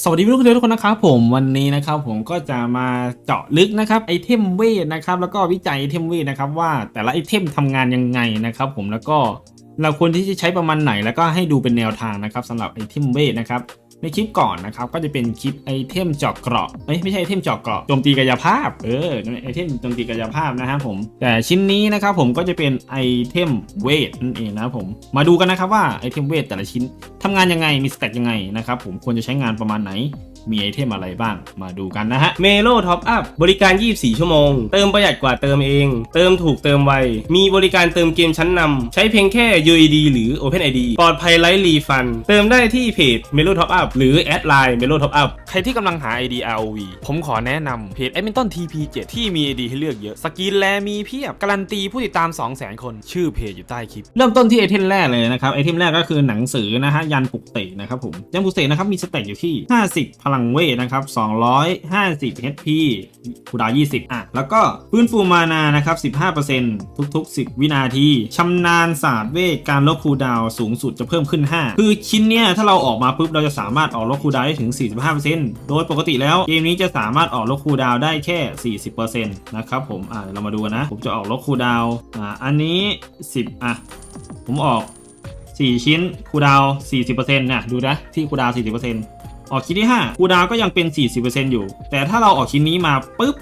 สวัสดีทุกคนทุกคนนะครับผมวันนี้นะครับผมก็จะมาเจาะลึกนะครับไอเทมเวทนะครับแล้วก็วิจัยไอเทมเวทนะครับว่าแต่ละไอเทมทำงานยังไงนะครับผมแล้วก็เราควรที่จะใช้ประมาณไหนแล้วก็ให้ดูเป็นแนวทางนะครับสำหรับไอเทมเวทนะครับ ในคลิปก่อนนะครับก็จะเป็นคลิปไอเทมเจาะเกราะเอ้ยไม่ใช่ไอเทมเจาะเกราะโจมตีกายภาพเออไอเทมโจมตีกายภาพนะครับผม แต่ชิ้นนี้นะครับผมก็จะเป็นไอเทมเวทนั่นเองนะครับผมมาดูกันนะครับว่าไอเทมเวทแต่ละชิ้นทำงานยังไงมีสเต็กยังไงนะครับผมควรจะใช้งานประมาณไหน มีไอเทมอะไรบ้างมาดูกันนะฮะเมโลท็อปอัพบริการ 24 ชั่วโมง เติมประหยัดกว่าเติมเอง เติมถูกเติมไว มีบริการเติมเกมชั้นนำใช้เพียงแค่ UID หรือ OpenID ปลอดภัยไร้รีฟัน เติมได้ที่เพจ Melo Top Up หรือแอดไลน์ Melo Top Up ใครที่กำลังหา ID ROV ผมขอแนะนำเพจ a d m i n t o n TP7 ที่มี ID ให้เลือกเยอะ สกินแลมีเพียบ การันตีผู้ติดตาม 200,000 คน ชื่อเพจอยู่ใต้คลิป เริ่มต้นที่ไอเทมแรกเลยนะครับ ไอเทมแรกก็คือหนังสือนะฮะยันปลุกเตะนะครับผมยันปลุกเตะนะครับมีสเต็กอยู่ที่ 50พลังเวทนะครับ 250 HP คูดาว20 อะ แล้วก็ฟื้นฟูมานานะครับ 15%ทุก ๆ 10 วินาทีชำนาญศาสตร์เวทการลดคูดาวสูงสุดจะเพิ่มขึ้น 5 คือชิ้นเนี้ยถ้าเราออกมาปุ๊บ เราจะสามารถออกลดคูดาวได้ถึง 45%โดยปกติแล้วเกมนี้จะสามารถออกลดคูดาวได้แค่ 40%นะครับผม อะเรามาดูกันนะ ผมจะออกลดคูดาวอ่าอันนี้ 10 อะ ผมออก 4 ชิ้นคูดาวน์40%นะดูนะที่คูดาวน์40% ออกชิ้นที่5คูดาวก็ยังเป็น 40%อยู่ แต่ถ้าเราออกชิ้นนี้มาปุ๊บ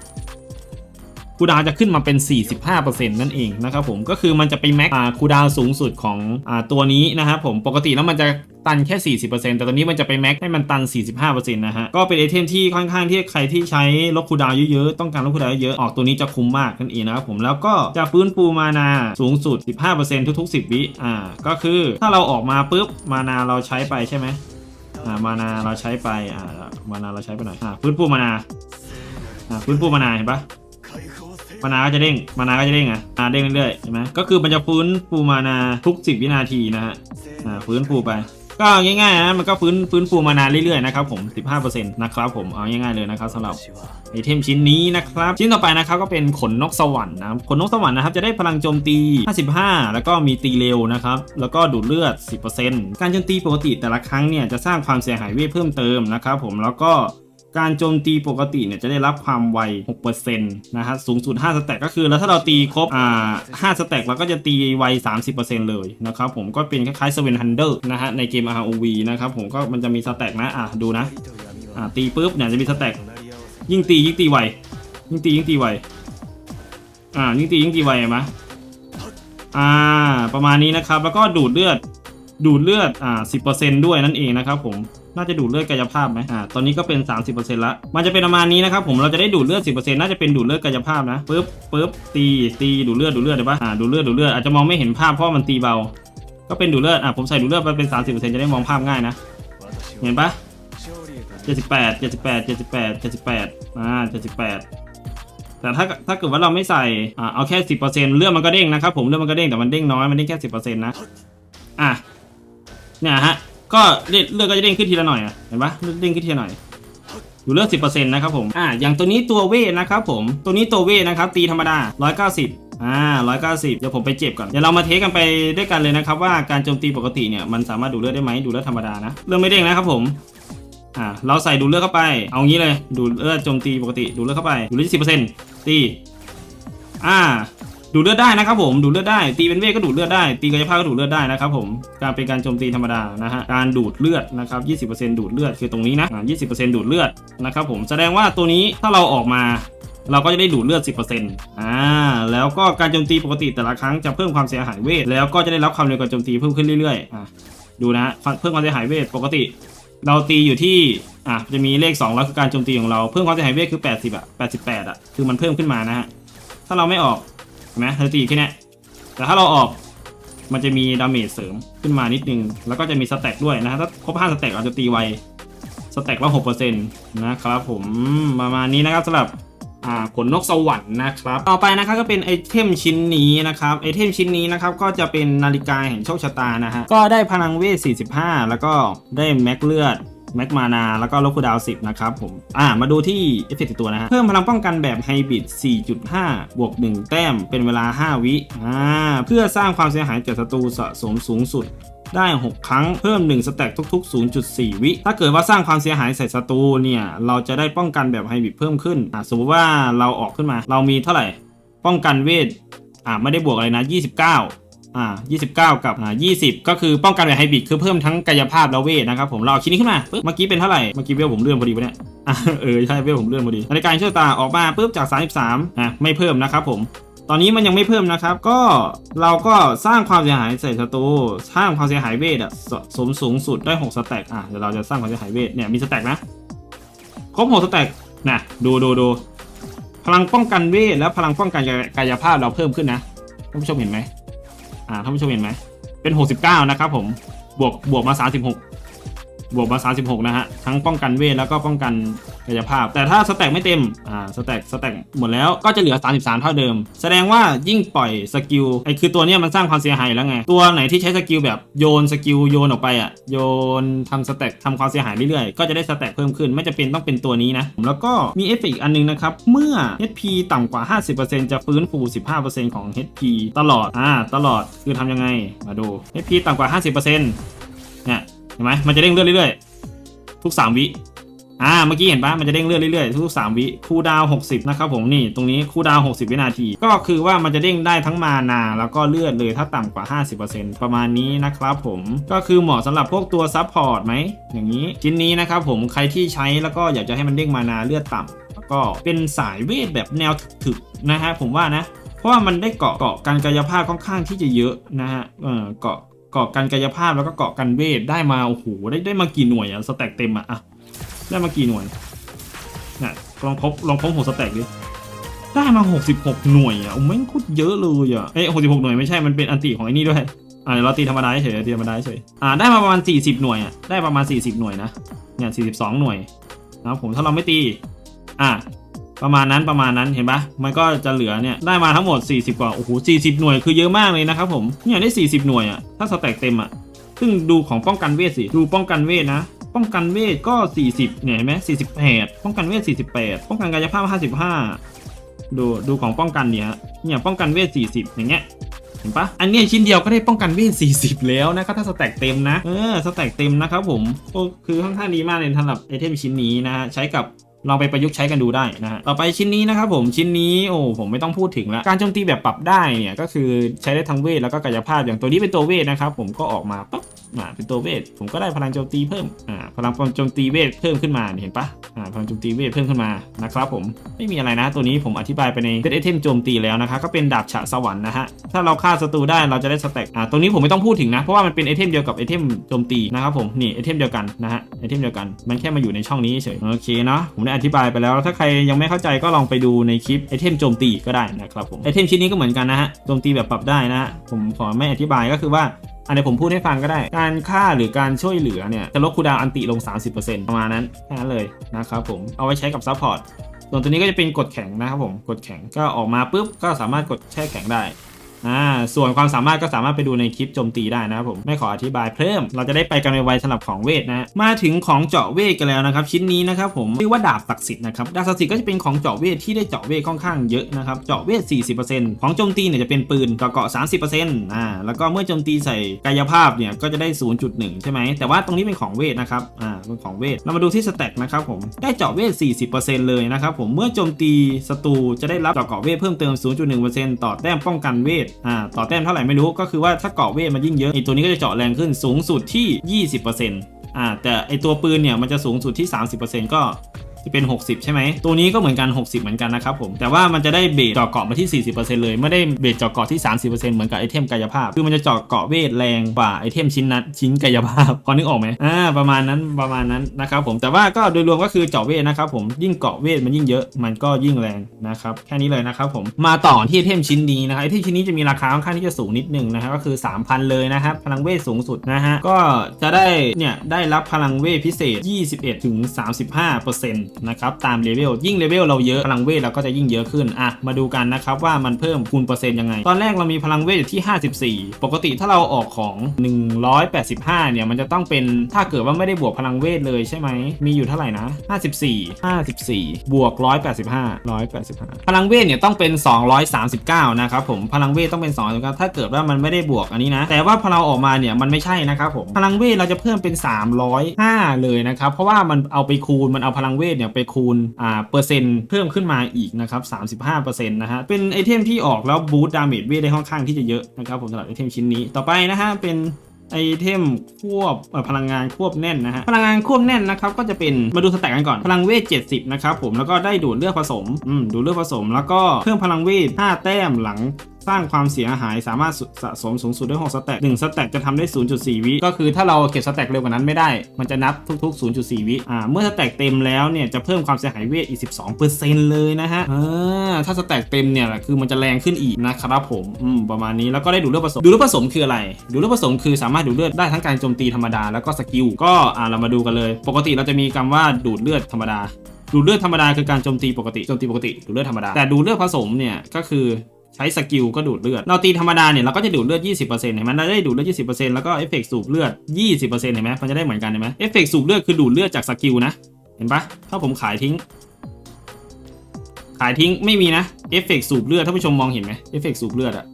คูดาวจะขึ้นมาเป็น 45%นั่นเองนะครับผมก็คือมันจะไปแม็กคูดาวสูงสุดของอตัวนี้นะครับผมปกติแล้วมันจะตันแค่ 40%แต่ตอนนี้มันจะไปแม็กให้มันตัน 45%นะฮะ ก็เป็นไอเทมที่ค่อนข้างที่ใครที่ใช้ลดคูดาวเยอะๆ ต้องการลดคูดาวเยอะๆออกตัวนี้จะคุ้มมากนั่นเองนะครับผม แล้วก็จะฟื้นฟูมานาสูงสุด 15%ทุกๆ 10 วิ อ่า ก็คือถ้าเราออกมาปุ๊บ มานาเราใช้ไปใช่ไหม อ่ามานาเราใช้ไปอ่ามานาเราใช้ไปหน่อยอ่าฟื้นฟูมานาอ่าฟื้นฟูมานาเห็นปะมานาก็จะเด้งมานาก็จะเด้งอะอ่าเด้งเรื่อยๆใช่ไหมก็คือมันจะฟื้นฟูมานาทุก 10 วินาทีนะฮะอ่าฟื้นฟูไป ก็ง่ายๆนะมันก็ฟื้นฟื้นฟูมานานเรื่อยๆนะครับผม 15%นะครับผมเอาง่ายๆเลยนะครับสำหรับไอเทมชิ้นนี้นะครับชิ้นต่อไปนะครับก็เป็นขนนกสวรรค์นะครับขนนกสวรรค์นะครับจะได้พลังโจมตี 55 แล้วก็มีตีเร็วนะครับแล้วก็ดูดเลือด 10%การโจมตีปกติแต่ละครั้งเนี่ยจะสร้างความเสียหายเวทเพิ่มเติมนะครับผมแล้วก็ การโจมตีปกติเนี่ยจะได้รับความไว 6%นะฮะสูงสุด 5 สแต็กก็คือ แล้วถ้าเราตีครบอ่า5สแต็กเราก็จะตีไว 30%เลยนะครับผมก็เป็นคล้ายๆ Seven Hunter นะฮะในเกม ROV นะครับผมก็มันจะมีสแต็กนะอะดูนะอ่าตีปุ๊บเนี่ยจะมีสแต็กยิ่งตียิ่งตีไว ยิ่งตียิ่งตีไวอ่ายิ่งตียิ่งตีไวไหมอ่าประมาณนี้นะครับแล้วก็ดูดเลือดดูดเลือดอ่า10%ด้วยนั่นเองนะครับผม น่าจะดูดเลือดกายภาพไหมอ่า ตอนนี้ก็เป็น 30%ละ มันจะเป็นประมาณนี้นะครับผม เราจะได้ดูดเลือด 10%น่าจะเป็นดูดเลือดกายภาพนะปึ๊บปึ๊บ ตี ตี ดูดเลือด ดูดเลือดเดี๋ยวปะอ่า ดูดเลือด ดูดเลือด อาจจะมองไม่เห็นภาพเพราะมันตีเบา ก็เป็นดูดเลือด อะผมใส่ดูดเลือดไปเป็น 30%จะได้มองภาพง่ายนะ เห็นปะ78 78 78 78อ่า78แต่ถ้าถ้าเกิดว่าเราไม่ใส่อ่าเอาแค่10%เลือดมันก็เด้งนะครับผมเลือดมันก็เด้งแต่มันเด้งน้อยมันเด้งแค่10%นะอะเนี่ยฮะ ก็เลือดเลือดก็จะเด้งขึ้นทีละหน่อยอะเห็นปะเลือดเด้งขึ้นทีละหน่อยอยู่เลือดสิบเปอร์เซ็นต์นะครับผมอ่าอย่างตัวนี้ตัวเวทนะครับผมตัวนี้ตัวเวทนะครับตีธรรมดาร้อยเก้าสิบอ่าร้อยเก้าสิบเดี๋ยวผมไปเจ็บก่อน เดี๋ยวเรามาเทสกันไปด้วยกันเลยนะครับ ว่าการโจมตีปกติเนี่ยมันสามารถดูเลือดได้ไหมดูเลือดธรรมดานะเลือดไม่เด้งนะครับผมอ่าเราใส่ดูเลือดเข้าไป เอางี้เลย ดูเลือดโจมตีปกติดูเลือดเข้าไปดูเลือดสิบเปอร์เซ็นต์ตีอ่า ดูดเลือดได้นะครับผมดูดเลือดได้ตีเป็นเวทก็ดูดเลือดได้ตีกายภาพก็ดูดเลือดได้นะครับผมการเป็นการโจมตีธรรมดานะฮะการดูดเลือดนะครับ20%ดูดเลือดคือตรงนี้นะอ่า20%ดูดเลือดนะครับผมแสดงว่าตัวนี้ถ้าเราออกมาเราก็จะได้ดูดเลือด 10%อ่า แล้วก็การโจมตีปกติแต่ละครั้งจะเพิ่มความเสียหายเวท แล้วก็จะได้รับความเร็วการโจมตีเพิ่มขึ้นเรื่อยๆ อ่าดูนะฮะเพิ่มความเสียหายเวทปกติ เราตีอยู่ที่ อะ จะมีเลข2แล้วคือการโจมตีของเรา เพิ่มความเสียหายเวทคือ 80 อะ 88 อะ คือมันเพิ่มขึ้นมานะฮะ ถ้าเราไม่ออก เห็นไหมเราตีแค่นี้แต่ถ้าเราออกมันจะมีดาเมจเสริมขึ้นมานิดนึง แล้วก็จะมีสแต็กด้วยนะฮะถ้าครบ5สแต็กเราจะตีไวสแต็กละ6%นะครับผมประมาณนี้นะครับสำหรับขนนกสวรรค์นะครับ ต่อไปนะครับก็เป็นไอเทมชิ้นนี้นะครับไอเทมชิ้นนี้นะครับก็จะเป็นนาฬิกาแห่งโชคชะตานะฮะก็ได้พลังเวท 45 แล้วก็ได้แม็กเลือด แม็กมานา แล้วก็ลบคูลดาวน์10นะครับผม อ่า มาดูที่เอฟเฟกต์ตัวนะฮะ เพิ่มพลังป้องกันแบบไฮบริด 4.5 บวก 1 แต้ม เป็นเวลา 5 วิ อ่า เพื่อสร้างความเสียหายจากศัตรูสะสมสูงสุดได้ 6 ครั้งเพิ่ม 1 สแต็กทุก ๆ 0.4 วิ ถ้าเกิดว่าสร้างความเสียหายใส่ศัตรูเนี่ย เราจะได้ป้องกันแบบไฮบริดเพิ่มขึ้น อะ สมมติว่าเราออกขึ้นมา เรามีเท่าไหร่ ป้องกันเวท อ่าไม่ได้บวกอะไรนะ 29 อ่า29 กับอ่า20 ก็คือป้องกันแบบไฮบริดคือเพิ่มทั้งกายภาพและเวทนะครับผมเราเอาชิ้นนี้ขึ้นมาปึ๊บเมื่อกี้เป็นเท่าไหร่เมื่อกี้เวลผมเลื่อนพอดีปะเนี่ยอะเออใช่เวลผมเลื่อนพอดีนาฬิกาเชื่อตาออกมาปุ๊บจาก 33อะไม่เพิ่มนะครับผมตอนนี้มันยังไม่เพิ่มนะครับ ก็เราก็สร้างความเสียหายใส่ศัตรูสร้างความเสียหายเวทอะสสมสูงสุดได้6สแต็กอะเดี๋ยวเราจะสร้างความเสียหายเวทเนี่ยมีสแต็กนะครบ6สแต็กนะดูดูดูพลังป้องกันเวทและพลังป้องกันกายภาพเราเพิ่มขึ้นนะท่านผู้ชมเห็นไหม อ่าท่านผู้ชมเห็นไหมเป็น69นะครับผมบวกบวกมา36บวกมา36นะฮะทั้งป้องกันเวทแล้วก็ป้องกัน กายภาพ แต่ถ้าสแต็กไม่เต็มอ่าสแต็กสแต็กหมดแล้วก็จะเหลือ 33 เท่าเดิม แสดงว่ายิ่งปล่อยสกิลไอ้คือตัวเนี้ยมันสร้างความเสียหายแล้วไง ตัวไหนที่ใช้สกิลแบบโยนสกิลโยนออกไปอะโยนทำสแต็กทำความเสียหายเรื่อยๆ ก็จะได้สแต็กเพิ่มขึ้นไม่จะเป็นต้องเป็นตัวนี้นะแล้วก็มีเอฟเฟกต์อีกอันนึงนะครับเมื่อ HP ต่ำกว่า 50%จะฟื้นฟู 15%ของ HP ตลอดอ่าตลอดคือทำยังไงมาดู HP ต่ำกว่า 50%เนี่ยเห็นไหมมันจะเด้งเรื่อยๆเรื่อยๆทุก 3 วิ อ่าเมื่อกี้เห็นปะมันจะเด้งเรื่อยๆเรื่อยๆทุก3วิคูดาวน์60นะครับผมนี่ตรงนี้คูดาวน์60วินาที ก็คือว่ามันจะเด้งได้ทั้งมานาแล้วก็เลือดเลยถ้าต่ำกว่า 50%ประมาณนี้นะครับผมก็คือเหมาะสำหรับพวกตัวซับพอร์ตไหมอย่างนี้ชิ้นนี้นะครับผมใครที่ใช้แล้วก็อยากจะให้มันเด้งมานาเลือดต่ำแล้วก็เป็นสายเวทแบบแนวถึกๆนะฮะผมว่านะเพราะว่ามันได้เกาะเกาะการกายภาพค่อนข้างที่จะเยอะนะฮะเออเกาะเกาะการกายภาพแล้วก็เกาะกันเวทได้มาโอ้โหได้ได้มากี่หน่วยอะสแต็กเต็มอะอะ ได้มากี่หน่วยเนี่ยลองพบลองพบหัวสแต็กดิได้มา 66 หน่วยอะโอ้ไม่งคตรเยอะเลยอะเอ้ย66 หน่วยไม่ใช่ มันเป็นอันติของไอ้นี่ด้วย อ่าเดี๋ยวเราตีธรรมดาเฉยๆตีธรรมดาเฉยอ่าได้มาประมาณ 40 หน่วยอะได้ประมาณ 40 หน่วยนะเนี่ย42 หน่วยนะครับผมถ้าเราไม่ตี อ่าประมาณนั้นประมาณนั้นเห็นปะมันก็จะเหลือเนี่ยได้มาทั้งหมด 40 กว่าโอ้โห40 หน่วยคือเยอะมากเลยนะครับผมเนี่ยได้ 40 หน่วยอะถ้าสแต็กเต็มอะซึ่งดูของป้องกันเวทสิดูป้องกันเวทนะ ป้องกันเวทก็ 40เนี่ยเห็นไหม48 ป้องกันเวท 48 ป้องกันกายภาพ 55 ดูดูของป้องกันเนี่ยเนี่ยป้องกันเวท 40 อย่างเงี้ยเห็นปะอันนี้ชิ้นเดียวก็ได้ป้องกันเวท 40 แล้วนะครับถ้าสแต็กเต็มนะ เออสแต็กเต็มนะครับผมก็คือค่อนข้างดีมากเลยสำหรับไอเทมชิ้นนี้นะฮะใช้กับลองไปประยุกต์ใช้กันดูได้นะฮะ ต่อไปชิ้นนี้นะครับผมชิ้นนี้โอ้ผมไม่ต้องพูดถึงแล้ว การโจมตีแบบปรับได้เนี่ยก็คือใช้ได้ทั้งเวทแล้วก็กายภาพอย่างตัวนี้เป็นตัวเวทนะครับผมก็ออกมาปั๊บ อ่าเป็นตัวเวทผมก็ได้พลังโจมตีเพิ่มอ่าพลังโจมตีเวทเพิ่มขึ้นมาเห็นปะอ่าพลังโจมตีเวทเพิ่มขึ้นมานะครับผมไม่มีอะไรนะตัวนี้ผมอธิบายไปในเซตไอเทมโจมตีแล้วนะครับก็เป็นดาบฉะสวรรค์นะฮะถ้าเราฆ่าศัตรูได้เราจะได้สแต็กอ่าตรงนี้ผมไม่ต้องพูดถึงนะเพราะว่ามันเป็นไอเทมเดียวกับไอเทมโจมตีนะครับผมนี่ไอเทมเดียวกันนะฮะไอเทมเดียวกันมันแค่มาอยู่ในช่องนี้เฉยโอเคเนาะผมได้อธิบายไปแล้ว ถ้าใครยังไม่เข้าใจก็ลองไปดูในคลิปไอเทมโจมตีก็ได้นะครับผมไอเทมชิ้นนี้ก็เหมือนกันนะฮะโจมตีแบบปรับได้นะฮะผมขอไม่อธิบายก็คือว่า อันนี้ผมพูดให้ฟังก็ได้ การฆ่าหรือการช่วยเหลือเนี่ยจะลดคูดาวอันติลง 30%ประมาณนั้นแค่นั้นเลยนะครับผมเอาไว้ใช้กับซัพพอร์ตส่วนตัวนี้ก็จะเป็นกดแข็งนะครับผมกดแข็งก็ออกมาปุ๊บก็สามารถกดแช่แข็งได้ อ่าส่วนความสามารถก็สามารถไปดูในคลิปโจมตีได้นะครับผมไม่ขออธิบายเพิ่ม เราจะได้ไปกันในไวๆสำหรับของเวทนะมาถึงของเจาะเวทกันแล้วนะครับ ชิ้นนี้นะครับผมชื่อว่าดาบศักดิ์สิทธิ์นะครับดาบศักดิ์สิทธิ์ก็จะเป็นของเจาะเวทที่ได้เจาะเวทค่อนข้างเยอะนะครับเจาะเวท 40%ของโจมตีเนี่ยจะเป็นปืนเกาะเกาะ 30%อ่าแล้วก็เมื่อโจมตีใส่กายภาพเนี่ยก็จะได้ 0.1 ใช่ไหมแต่ว่าตรงนี้เป็นของเวทนะครับอ่าเป็นของเวทเรามาดูที่สแต็กนะครับผมได้เจาะเวท 40%เลยนะครับผมเมื่อโจมตีศัตรูจะได้รับเกาะเวทเพิ่มเติม 0.1%ต่อแต้มป้องกันเวทอ่าต่อแต้มเท่าไหร่ไม่รู้ก็คือว่าถ้าเกาะเวทมันยิ่งเยอะไอตัวนี้ก็จะเจาะแรงขึ้นสูงสุดที่ 20%อ่าแต่ไอตัวปืนเนี่ยมันจะสูงสุดที่ 30%ก็ จะเป็น 60 ใช่ไหม ตัวนี้ก็เหมือนกัน 60 เหมือนกันนะครับผม แต่ว่ามันจะได้เบสเจาะเกาะมาที่ 40%เลย ไม่ได้เบสเจาะเกาะที่ 30%เหมือนกับไอเทมกายภาพ คือมันจะเจาะเกาะเวทแรงกว่าไอเทมชิ้นนั้นชิ้นกายภาพพอนึกออกไหมอ่า ประมาณนั้น ประมาณนั้นนะครับผม แต่ว่าก็โดยรวมก็คือเจาะเวทนะครับผม ยิ่งเกาะเวทมันยิ่งเยอะ มันก็ยิ่งแรงนะครับ แค่นี้เลยนะครับผม มาต่อที่ไอเทมชิ้นนี้นะครับ ไอเทมชิ้นนี้จะมีราคาค่อนข้างที่จะสูงนิดนึงนะครับก็คือ 3,000 เลยนะครับ พลังเวทสูงสุดนะฮะ ก็จะได้ เนี่ย ได้รับพลังเวทพิเศษ 21ถึง35%นะครับตามเลเวลยิ่งเลเวลเราเยอะพลังเวทเราก็จะยิ่งเยอะขึ้นอะมาดูกันนะครับว่ามันเพิ่มคูณเปอร์เซ็นต์ยังไง ตอนแรกเรามีพลังเวทอยู่ที่ 54 ปกติถ้าเราออกของ 185 เนี่ยมันจะต้องเป็นถ้าเกิดว่าไม่ได้บวกพลังเวทเลยใช่ไหมมีอยู่เท่าไหร่นะ 54 54 บวก 185 185 พลังเวทเนี่ยต้องเป็น 239 นะครับผมพลังเวทต้องเป็น239ถ้าเกิดว่ามันไม่ได้บวกอันนี้นะ แต่ว่าพอเราออกมาเนี่ยมันไม่ใช่นะครับผมพลังเวทเราจะเพิ่มเป็น 305 เลยนะครับเพราะว่ามันเอาไปคูณมันเอาพลังเวทเนี่ยไปคูณอ่าเปอร์เซ็นต์เพิ่มขึ้นมาอีกนะครับ35%นะฮะเป็นไอเทมที่ออกแล้วบูตดาเมจเวทได้ค่อนข้างที่จะเยอะนะครับผมสำหรับไอเทมชิ้นนี้ต่อไปนะฮะเป็นไอเทมควบพลังงานควบแน่นนะฮะพลังงานควบแน่นนะครับก็จะเป็นมาดูสแต็กกันก่อนพลังเวท 70 นะครับผมแล้วก็ได้ดูดเลือดผสมอืมดูดเลือดผสม แล้วก็เพิ่มพลังเวท 5 แต้มหลัง สร้างความเสียหายสามารถสะสมสูงสุดได้6สแต็ก1สแต็กจะทำได้ 0.4 วิก็คือถ้าเราเก็บสแต็กเร็วกว่านั้นไม่ได้ มันจะนับทุก ๆ 0.4 วิอ่าเมื่อสแต็กเต็มแล้วเนี่ยจะเพิ่มความเสียหายเวทอีก 12%เลยนะฮะอ่าถ้าสแต็กเต็มเนี่ยคือมันจะแรงขึ้นอีกนะครับผมอืมประมาณนี้แล้วก็ได้ดูเลือดผสมดูเลือดผสมคืออะไร ดูเลือดผสมคือสามารถดูดเลือดได้ทั้งการโจมตีธรรมดาแล้วก็สกิลก็อ่าเรามาดูกันเลย ปกติเราจะมีคำว่าดูดเลือดธรรมดาดูเลือดธรรมดาคือการโจมตีปกติโจมตีปกติดูเลือดธรรมดาแต่ดูเลือดผสมเนี่ยก็คือ ใช้สกิลก็ดูดเลือด เราตีธรรมดาเนี่ยเราก็จะดูดเลือด 20%เห็นไหมเราได้ดูดเลือด 20%แล้วก็เอฟเฟกต์สูบเลือด 20%เห็นไหมมันจะได้เหมือนกันเห็นไหมเอฟเฟกต์สูบเลือดคือดูดเลือดจากสกิลนะ เห็นปะถ้าผมขายทิ้ง ขายทิ้งไม่มีนะเอฟเฟกต์สูบเลือดท่านผู้ชมมองเห็นไหมเอฟเฟกต์สูบเลือดอะ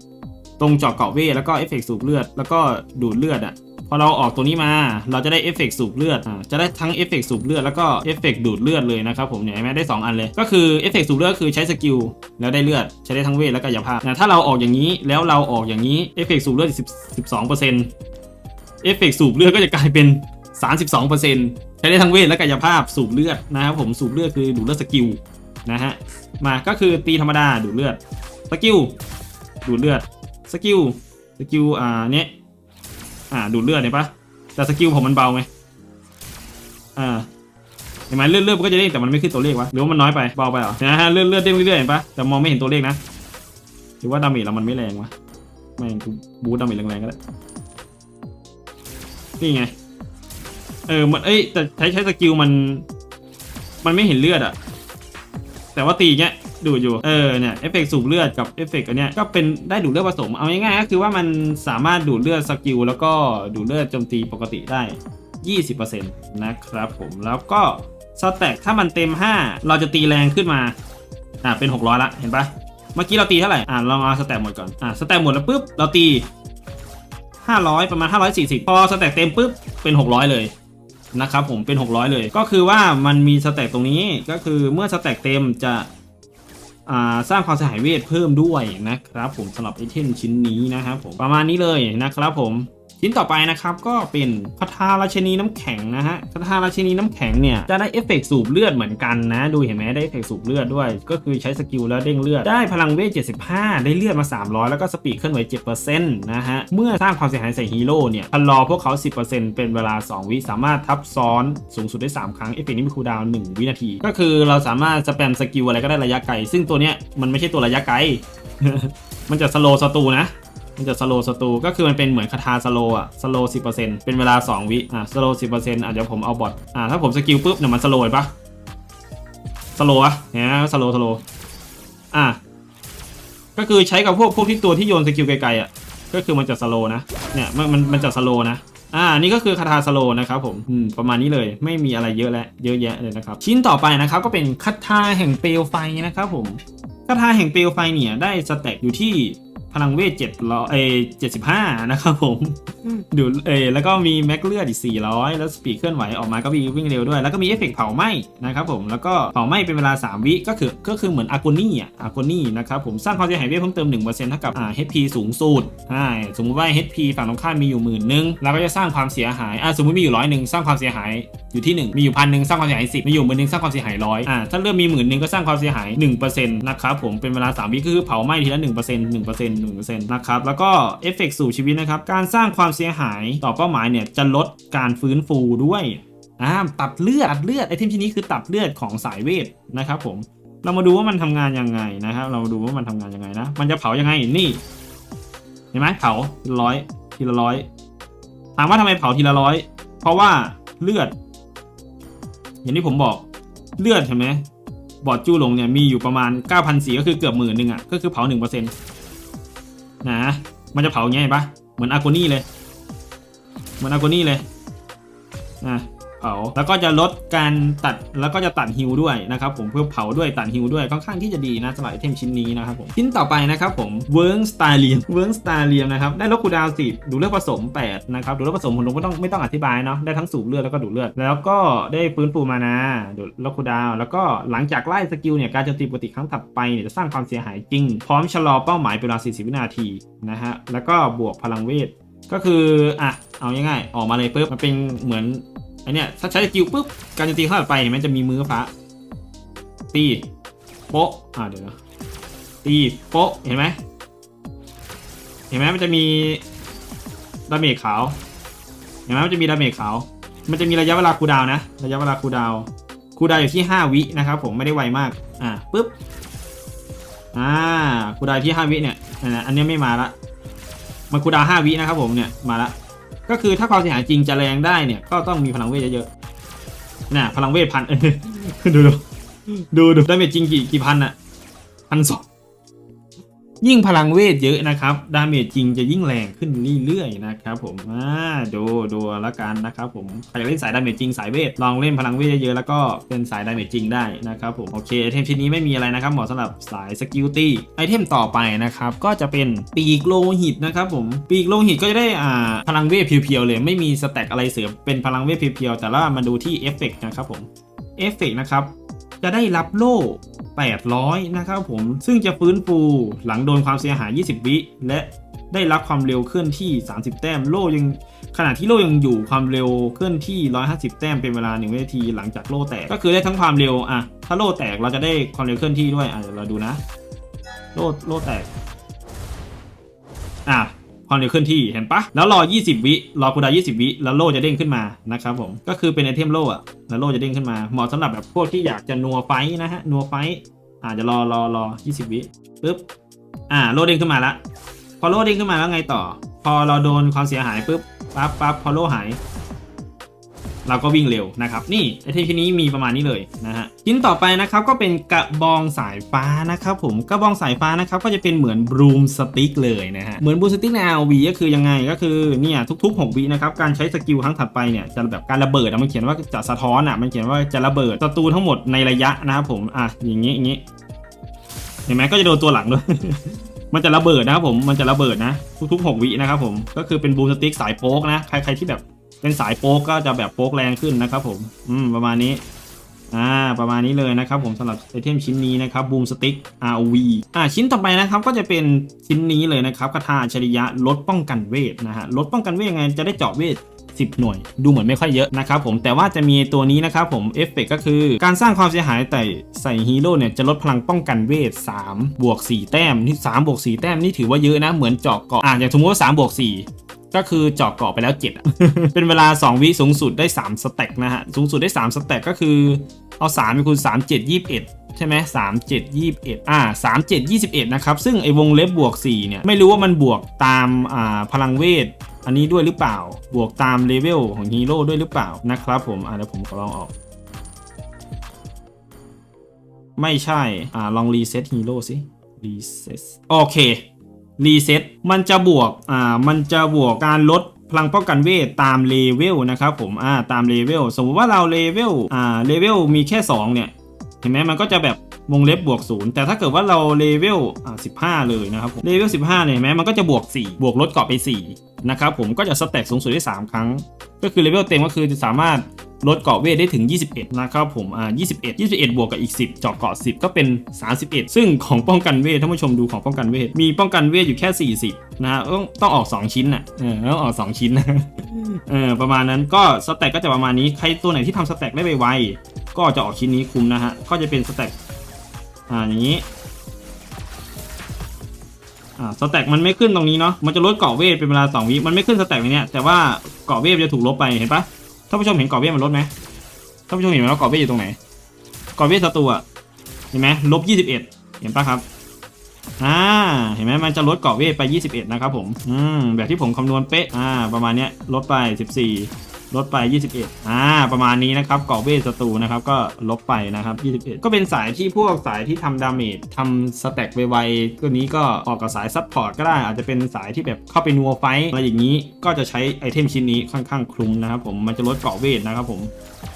ตรงจาะเกาะเวทแล้วก็เอฟเฟกต์สูบเลือดแล้วก็ดูดเลือดอะพอเราออกตัวนี้มาเราจะได้เอฟเฟกต์สูบเลือดจะได้ทั้งเอฟเฟกต์สูบเลือดแล้วก็เอฟเฟกดูดเลือดเลยนะครับผมเนี่ยเห็นไหมได้ 2 อันเลย ก็คือเอฟเฟกสูบเลือดคือใช้สกิล แล้วได้เลือดใช้ได้ทั้งเวทและกายภาพนะถ้าเราออกอย่างนี้แล้วเราออกอย่างนี้เอฟเฟกต์สูบเลือด10 12%เอฟเฟกต์สูบเลือดก็จะกลายเป็น 32%ใช้ได้ทั้งเวทและกายภาพสูบเลือดนะครับผมสูบเลือดคือดูดเลือดสกิลนะฮะมาก็คือตีธรรมดาดูดเลือดสกิลดูดเลือดสกิลสกิลอ่าเนี้ยอ่าดูดเลือดเห็นปะแต่สกิลผมมันเบาไงอ่า เห็นไหมเลือดเลือดมันก็จะเด้งแต่มันไม่ขึ้นตัวเลขวะหรือว่ามันน้อยไปเบาไปเหรอนะฮะเลือดเลือดเด้งเรื่อยๆเห็นปะแต่มองไม่เห็นตัวเลขนะหรือว่าดาเมจเรามันไม่แรงวะไม่งกูบูทดาเมจแรงๆก็ได้นี่ไงเออมันเอ้ยแต่ใช้ใช้สกิลมัน มันไม่เห็นเลือดอะแต่ว่าตีเงี้ยดูอยู่ เออ เนี่ย เอฟเฟกต์สูบเลือดกับเอฟเฟกต์อันเนี้ย ก็เป็นได้ดูดเลือดผสม เอาง่ายๆก็คือว่ามันสามารถดูดเลือดสกิลแล้วก็ดูดเลือดโจมตีปกติได้ 20%นะครับผม แล้วก็ สแต็กถ้ามันเต็ม 5 เราจะตีแรงขึ้นมา อ่าเป็น 600 ละเห็นปะเมื่อกี้เราตีเท่าไหร่อ่าลองเอาสแต็กหมดก่อนอ่าสแต็กหมดแล้วปุ๊บเราตี 500 ประมาณ 540 พอสแต็กเต็มปุ๊บเป็น 600 เลยนะครับผมเป็น 600 เลย ก็คือว่ามันมีสแต็กตรงนี้ก็คือเมื่อสแต็กเต็มจะอ่าสร้างความเสียหายเวทเพิ่มด้วยนะครับผมสำหรับไอเทมชิ้นนี้นะครับผมประมาณนี้เลยนะครับผม ชิ้นต่อไปนะครับก็เป็นคาถาราชนีน้ำแข็งนะฮะคาถาราชนีน้ำแข็งเนี่ยจะได้เอฟเฟกต์สูบเลือดเหมือนกันนะ ดูเห็นไหมได้เอฟเฟกต์สูบเลือดด้วย ก็คือใช้สกิลแล้วเด้งเลือด ได้พลังเวท 75 ได้เลือดมา 300 แล้วก็สปีดเคลื่อนไหว7%นะฮะ เมื่อสร้างความเสียหายใส่ฮีโร่เนี่ยพันรอพวกเขา 10%เป็นเวลา 2 วิสามารถทับซ้อนสูงสุดได้ 3 ครั้งเอฟเฟกต์นี้มีคูลดาวน์1วินาที ก็คือเราสามารถสแปมสกิลอะไรก็ได้ระยะไกลซึ่งตัวเนี้ยมันไม่ใช่ตัวระยะไกลมันจะสโลสตูนะ มันจะสโลสตูก็คือมันเป็นเหมือนคาถาสโลอะสโลสิเปอร์เซ็นเวลา2วิอะสโลสิเปอะเดี๋ยวผมเอาบอทอะถ้าผมสกิลปุ๊บเนี่ยมันสโลเห็นปะสโลอะเนไหมสโลสโลอะก็คือใช้กับพวกพวกที่ตัวที่โยนสกิลไกลๆอะก็คือมันจะสโลนะเนี่ยมันมันมันจะสโลนะอ่านี่ก็คือคาถาสโลนะครับผมอืมประมาณนี้เลยไม่มีอะไรเยอะแล้วเยอะแยะเลยนะครับ ชิ้นต่อไปนะครับก็เป็นคาถาแห่งเปลวไฟนะครับผมคาถาแห่งเปลวไฟเนี่ยได้สแต็กอยู่ที่ ลังเวทเจ็ดร้อยเอเจ็ดสิบห้านะครับผมดูเออแล้วก็มีแม็กเลือดอีก400แล้วสปีดเคลื่อนไหวออกมาก็มีวิ่งเร็วด้วย แล้วก็มีเอฟเฟกต์เผาไหม้นะครับผมแล้วก็เผาไหม้เป็นเวลา 3 วิก็คือก็คือเหมือนอากูนี่อะอากูนี่นะครับผมสร้างความเสียหายเวทเพิ่มเติม1%เท่ากับอ่า HP สูงสุดใช่สมมุติว่า HP ฝั่งตรงข้ามมีอยู่หมื่นนึงเราก็จะสร้างความเสียหายอ่าสมมติมีอยู่ร้อยหนึ่งสร้างความเสียหายอยู่ที่ 1 มีอยู่พันหนึ่งสร้างความเสียหาย10มีอยู่หมื่นหนึ่งสร้างความเสียหายร้อยอ่าถ้าเริ่มมีหมื่นหนึ่งก็สร้างความเสียหาย1%นะครับผมเป็นเวลา3วิก็คือเผาไหม้ทีละ1% 1% 1%นะครับแล้วก็เอฟเฟกต์สู่ชีวิตนะครับการสร้างความเสียหายต่อเป้าหมายเนี่ยจะลดการฟื้นฟูด้วยอ่าตัดเลือดตัดเลือดไอเทมชิ้นนี้คือตัดเลือดของสายเวทนะครับผมเรามาดูว่ามันทำงานยังไงนะครับ เรามาดูว่ามันทำงานยังไงนะ มันจะเผายังไงนี่เห็นไหมเผาทีละร้อยทีละร้อยถามว่าทำไมเผาทีละร้อยเพราะว่าเลือด อย่างที่ผมบอกเลือดเห็นไหมบอดจูหลงเนี่ยมีอยู่ประมาณ9,004ก็คือเกือบหมื่นหนึ่งอะก็คือเผา1% นะมันจะเผาไงปะเหมือนอากูนี่เลย เหมือนอากูนี่เลยอะา แล้วก็จะลดการตัดแล้วก็จะตัดฮิวด้วยนะครับผมเพื่อเผาด้วยตัดฮิวด้วยค่อนข้างที่จะดีนะสำหรับไอเทมชิ้นนี้นะครับผมชิ้นต่อไปนะครับผมเวิร์กสไตเลียมเวิร์กสไตเลียมนะครับได้ลดคูดาวสิดูเลือดผสม 8 นะครับดูเลือดผสมผมไม่ต้องไม่ต้องอธิบายเนาะได้ทั้งสูบเลือดแล้วก็ดูดเลือด แล้วก็ได้ฟื้นฟูมานาดูลดคูดาวแล้วก็หลังจากไล่สกิลเนี่ยการโจมตีปกติครั้งถัดไปเนี่ยจะสร้างความเสียหายจริง พร้อมชะลอเป้าหมายเป็นเวลา 40 วินาทีนะฮะแล้วก็บวกพลังเวทก็คืออะเอาง่ายๆออกมาเลยปุ๊บมันเป็นเหมือน ไอเนี้ยถ้าใช้สกิลปุ๊บการโจมตีเข้าไปเนี่ยมันจะมีมือฟ้า ตีโป๊ะอ่าเดี๋ยวนะตีโป๊ะเห็นไหมเห็นไหมมันจะมีดาเมจขาวเห็นไหมมันจะมีดาเมจขาว มันจะมีระยะเวลาคูดาวนะ ระยะเวลาคูดาวคูดาวอยู่ที่ 5 วินะครับผมไม่ได้ไวมาก อ่าปุ๊บ อ่าคูดาวที่ 5 วิเนี่ยอันนี้ไม่มาละ มันคูดาว5วินะครับผมเนี่ยมาละ ก็คือถ้าความเสียหายจริงจะแรงได้เนี่ย ก็ต้องมีพลังเวทเยอะๆน่ะพลังเวทพันดูดูดูดูดาเมจจริงกี่กี่พันอะพันสอง ยิ่งพลังเวทเยอะนะครับ ดาเมจจริงจะยิ่งแรงขึ้นเรื่อยๆนะครับผมอ่าดูดูแล้วกันนะครับผมใครอยากเล่นสายดาเมจจริงสายเวทลองเล่นพลังเวทเยอะๆแล้วก็เป็นสายดาเมจจริงได้นะครับผมโอเคไอเทมชิ้นนี้ไม่มีอะไรนะครับเหมาะสำหรับสายสกิลตี้ไอเทมต่อไปนะครับก็จะเป็นปีกโลหิตนะครับผมปีกโลหิตก็จะได้อ่าพลังเวทเพียวๆเลยไม่มีสแต็กอะไรเสริมเป็นพลังเวทเพียวๆแต่ว่ามาดูที่เอฟเฟกต์นะครับผมเอฟเฟกต์นะครับ จะได้รับโล่ 800 นะครับผม ซึ่งจะฟื้นฟูหลังโดนความเสียหาย 20 วิ และได้รับความเร็วเคลื่อนที่ 30 แต้ม โล่ยังขณะที่โล่ยังอยู่ความเร็วเคลื่อนที่ 150 แต้มเป็นเวลา 1 วินาทีหลังจากโล่แตก ก็คือได้ทั้งความเร็วอะถ้าโล่แตกเราจะได้ความเร็วเคลื่อนที่ด้วยอะเดี๋ยวเราดูนะ โล่โล่แตกอะ ความเร็วเคลื่อนที่เห็นปะแล้วรอ 20 วิรอคูดาว20 วิแล้วโล่จะเด้งขึ้นมานะครับผมก็คือเป็นไอเทมโล่อะแล้วโล่จะเด้งขึ้นมาเหมาะสำหรับแบบพวกที่อยากจะนัวไฟนะฮะนัวไฟอาจจะรอรอรอ 20 วิปึ๊บอ่าโล่เด้งขึ้นมาละพอโล่เด้งขึ้นมาแล้วไงต่อ พอเราโดนความเสียหายปุ๊บปั๊บปั๊บพอโล่หาย เราก็วิ่งเร็วนะครับ นี่ไอเทมชิ้นนี้มีประมาณนี้เลยนะฮะชิ้นต่อไปนะครับก็เป็นกระบองสายฟ้านะครับผมกระบองสายฟ้านะครับก็จะเป็นเหมือนบรูมสติ๊กเลยนะฮะเหมือนบรูมสติ๊กใน RV ก็คือยังไงก็คือเนี่ยทุกๆ 6 วินะครับการใช้สกิลครั้งถัดไปเนี่ยจะแบบการระเบิดมันเขียนว่าจะสะท้อนอะมันเขียนว่าจะระเบิดศัตรูทั้งหมดในระยะนะครับผมอะอย่างงี้อย่างงี้เห็นไหมก็จะโดนตัวหลังด้วยมันจะระเบิดนะครับผม มันจะระเบิดนะ ทุกๆ 6 วินะครับผม ก็คือเป็นบูมสติ๊กสายโป๊กนะ ใครใครที่แบบ เป็นสายโป๊กก็จะแบบโป๊กแรงขึ้นนะครับผมอืมประมาณนี้อ่าประมาณนี้เลยนะครับผมสำหรับไอเทมชิ้นนี้นะครับบูมสติ๊ก RV อ่าชิ้นต่อไปนะครับก็จะเป็นชิ้นนี้เลยนะครับคาถาอัจฉริยะลดป้องกันเวทนะฮะลดป้องกันเวทยังไงจะได้เจาะเวท10 หน่วย ดูเหมือนไม่ค่อยเยอะนะครับผมแต่ว่าจะมีตัวนี้นะครับผมเอฟเฟกก็คือ การสร้างความเสียหายแต่ใส่ฮีโร่เนี่ยจะลดพลังป้องกันเวท3บวก4แต้มนี่3บวก4แต้มนี่ถือว่าเยอะนะเหมือนเจาะเกาะอ่าอย่างสมมติว่า3บวก4 ก็คือเจาะเกาะไปแล้ว7อะเป็นเวลา 2 วิสูงสุดได้ 3 สแต็กนะฮะ สูงสุดได้ 3 สแต็กก็คือเอา3ไปคูณ 3 7 21 ใช่ไหม3 7 21อ่า3 7 21นะครับ ซึ่งไอ้วงเล็บบวก4เนี่ย ไม่รู้ว่ามันบวกตามอ่าพลังเวท อันนี้ด้วยหรือเปล่า บวกตามเลเวลของฮีโร่ด้วยหรือเปล่านะครับผม อ่าเดี๋ยวผมขอลองออก ไม่ใช่ อ่าลองรีเซ็ตฮีโร่สิรีเซ็ตโอเค รีเซ็ตมันจะบวกอ่ามันจะบวกการลดพลังป้องกันเวทตามเลเวลนะครับผมอ่าตามเลเวลสมมติว่าเราเลเวลอ่าเลเวลมีแค่ 2 เนี่ย เห็นไหมมันก็จะแบบวงเล็บบวกศูนย์แต่ถ้าเกิดว่าเราเลเวลอ่าสิบห้าเลยนะครับผมเลเวลสิบห้าเนี่ยเห็นไหมมันก็จะบวก 4 บวกลดเกาะไป4นะครับผมก็จะสแต็กสูงสุดได้ 3 ครั้ง ก็คือเลเวลเต็มก็คือจะสามารถ ลดเกาะเวทได้ถึง 21 นะครับผมอ่า21 21 บวกกับอีก 10 เจาะเกาะ 10 ก็เป็น 31 ซึ่งของป้องกันเวทท่านผู้ชมดูของป้องกันเวท มีป้องกันเวทอยู่แค่ 40 นะฮะต้องต้องออก 2 ชิ้นน่ะเออต้องออก 2 ชิ้นนะเออประมาณนั้นก็สแต็กก็จะประมาณนี้ใครตัวไหนที่ทำสแต็กได้ไวๆก็จะออกชิ้นนี้คุ้มนะฮะก็จะเป็นสแต็กอ่าอย่างนี้อ่าสแต็กมันไม่ขึ้นตรงนี้เนาะ มันจะลดเกาะเวทเป็นเวลา2วิมันไม่ขึ้นสแต็กในเนี้ยแต่ว่าเกาะเวทจะถูกลบไป เห็นปะ ท่านผู้ชมเห็นเกาะเวทมันลดไหมท่านผู้ชมเห็นไหมว่าเกาะเวทอยู่ตรงไหนเกาะเวทศัตรูอะเห็นไหมลบ21เห็นปะครับอ่าเห็นไหมมันจะลดเกาะเวทไป 21 นะครับผม อืม แบบที่ผมคำนวณเป๊ะ อ่า ประมาณเนี้ย ลดไป 14 ลดไป 21 อ่า ประมาณนี้นะครับเกาะเวทศัตรูนะครับ ก็ลบไปนะครับ 21 ก็เป็นสายที่พวกสายที่ทำดาเมจทำสแต็กไวๆตัวนี้ก็ออกกับสายซับพอร์ตก็ได้ อาจจะเป็นสายที่แบบเข้าไปนัวไฟอะไรอย่างนี้ ก็จะใช้ไอเทมชิ้นนี้ค่อนข้างคลุมนะครับผม มันจะลดเกาะเวทนะครับผม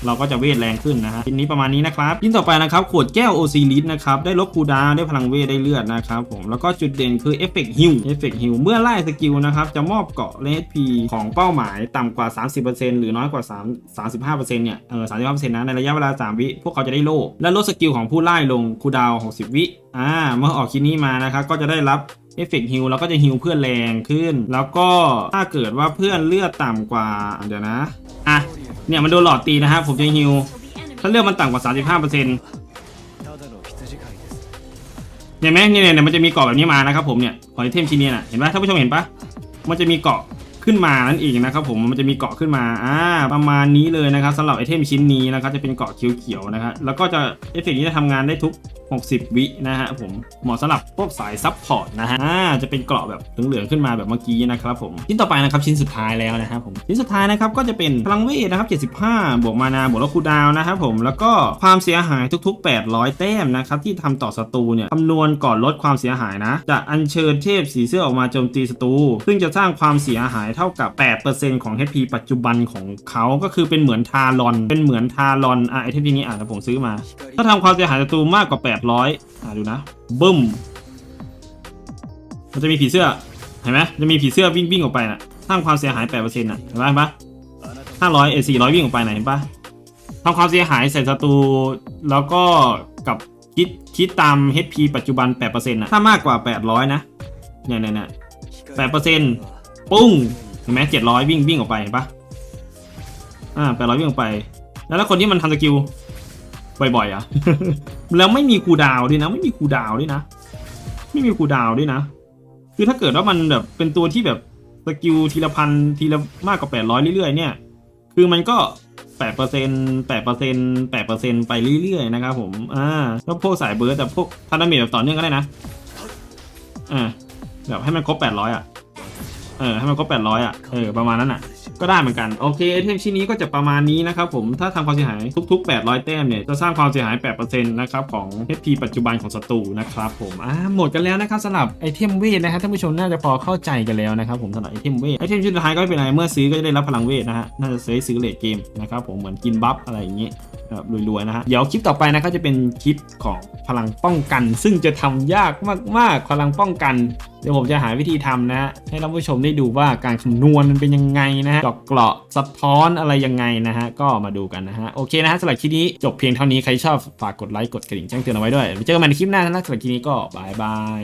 เราก็จะเวทแรงขึ้นนะฮะชิ้นนี้ประมาณนี้นะครับชิ้นต่อไปนะครับขวดแก้วโอซิลิสนะครับได้ลบคูดาวได้พลังเวทได้เลือดนะครับผมแล้วก็จุดเด่นคือเอฟเฟกต์ฮิลเอฟเฟกต์ฮิลเมื่อไล่สกิลนะครับจะมอบเกาะเลสพีของเป้าหมายต่ำกว่า 30%หรือน้อยกว่า3 35%เนี่ยเออ35%นะในระยะเวลา 3 วิ พวกเขาจะได้โล่และลดสกิลของผู้ไล่ลงคูดาว 60 วิอ่าเมื่อออกชิ้นนี้มานะครับก็จะได้รับเอฟเฟกต์ฮิลแล้วก็จะฮิลเพื่อนแรงขึ้น แล้วก็ถ้าเกิดว่าเพื่อนเลือดต่ำกว่า เดี๋ยวนะ อะ เนี่ยมันโดนหลอดตีนะครับผมจะฮิลถ้าเลือดมันต่ำกว่า 35%เห็นไหมเนี่ยเนี่ยมันจะมีเกาะแบบนี้มานะครับผมเนี่ยขอไอเทมชิ้นนี้น่ะเห็นปะท่านผู้ชมเห็นปะมันจะมีเกาะขึ้นมานั่นเองนะครับผมมันจะมีเกาะขึ้นมาอ่าประมาณนี้เลยนะครับสำหรับไอเทมชิ้นนี้นะครับจะเป็นเกาะเขียวๆนะครับแล้วก็จะเอฟเฟกต์นี้จะทำงานได้ทุก 60 วินะฮะผมเหมาะสำหรับพวกสายซับพอร์ตนะฮะจะเป็นเกราะแบบเหลืองๆขึ้นมาแบบเมื่อกี้นะครับผมชิ้นต่อไปนะครับชิ้นสุดท้ายแล้วนะครับผมชิ้นสุดท้ายนะครับก็จะเป็นพลังเวทนะครับ75 บวกมานาบวกลบคูดาวนะครับผมแล้วก็ความเสียหายทุก ๆ 800 แต้มนะครับที่ทำต่อศัตรูเนี่ยคำนวณก่อนลดความเสียหายนะ จะอัญเชิญเทพสีเสื้อออกมาโจมตีศัตรูซึ่งจะสร้างความเสียหายเท่ากับ 8%ของ HP ปัจจุบันของเขาก็คือเป็นเหมือนทารอน เป็นเหมือนทารอนอะไอเทมที่นี้อะผมซื้อมา ถ้าทำความเสียหายศัตรูมากกว่า800อ่าดูนะบึ้ม มันจะมีผีเสื้อ เห็นไหมจะมีผีเสื้อวิ่งวิ่งออกไปน่ะสร้างความเสียหาย8%น่ะเห็นปะเห็นปะ500เอ400วิ่งออกไปน่ะเห็นปะทำความเสียหายใส่ศัตรูแล้วก็กับคิดคิดตาม HP ปัจจุบัน8%น่ะถ้ามากกว่า800นะเนี่ยเนี่ยเนี่ย8%ปุ้งเห็นไหม700วิ่งวิ่งออกไปเห็นปะอ่า800วิ่งออกไป แล้วถ้าคนที่มันทำสกิล บ่อยๆอะ แล้วไม่มีคูดาวด้วยนะ ไม่มีคูดาวด้วยนะ ไม่มีคูดาวด้วยนะ คือถ้าเกิดว่ามันแบบเป็นตัวที่แบบสกิลทีละพันทีละมากกว่าแปดร้อยเรื่อยๆ เนี่ย คือมันก็แปดเปอร์เซ็นแปดเปอร์เซ็นแปดเปอร์เซ็นไปเรื่อยๆ นะครับผม อ่าแล้วพวกสายเบิร์ดแต่พวกทันาเมจแบบต่อเนื่องก็ได้นะ อ่า แบบให้มันครบแปดร้อยอะ เออ ให้มันครบแปดร้อยอะ เออ ประมาณนั้นอะ ก็ได้เหมือนกัน โอเคไอเทมชิ้นนี้ก็จะประมาณนี้นะครับผมถ้าทำความเสียหายทุก ๆ 800 แต้มเนี่ยจะสร้างความเสียหาย 8%นะครับของ HP ปัจจุบันของศัตรูนะครับผมอ่าหมดกันแล้วนะครับสำหรับไอเทมเวทนะครับท่านผู้ชมน่าจะพอเข้าใจกันแล้วนะครับผมสำหรับไอเทมเวทไอเทมชิ้นสุดท้ายก็ไม่เป็นไรเมื่อซื้อก็จะได้รับพลังเวทนะฮะน่าจะซื้อซื้อเลทเกมนะครับผมเหมือนกินบัฟอะไรอย่างเงี้ยแบบรวยๆนะฮะเดี๋ยวคลิปต่อไปนะครับจะเป็นคลิปของพลังป้องกัน ซึ่งจะทำยากมากๆพลังป้องกัน เดี๋ยวผมจะหาวิธีทำนะฮะให้ท่านผู้ชมได้ดูว่าการคำนวณมันเป็นยังไงนะฮะเจาะเกราะสะท้อนอะไรยังไงนะฮะก็มาดูกันนะฮะโอเคนะฮะสำหรับคลิปนี้จบเพียงเท่านี้ใครชอบฝากกดไลค์กดกระดิ่งแจ้งเตือนเอาไว้ด้วยไว้เจอกันใหม่ในคลิปหน้านะสำหรับคลิปนี้ก็บายบาย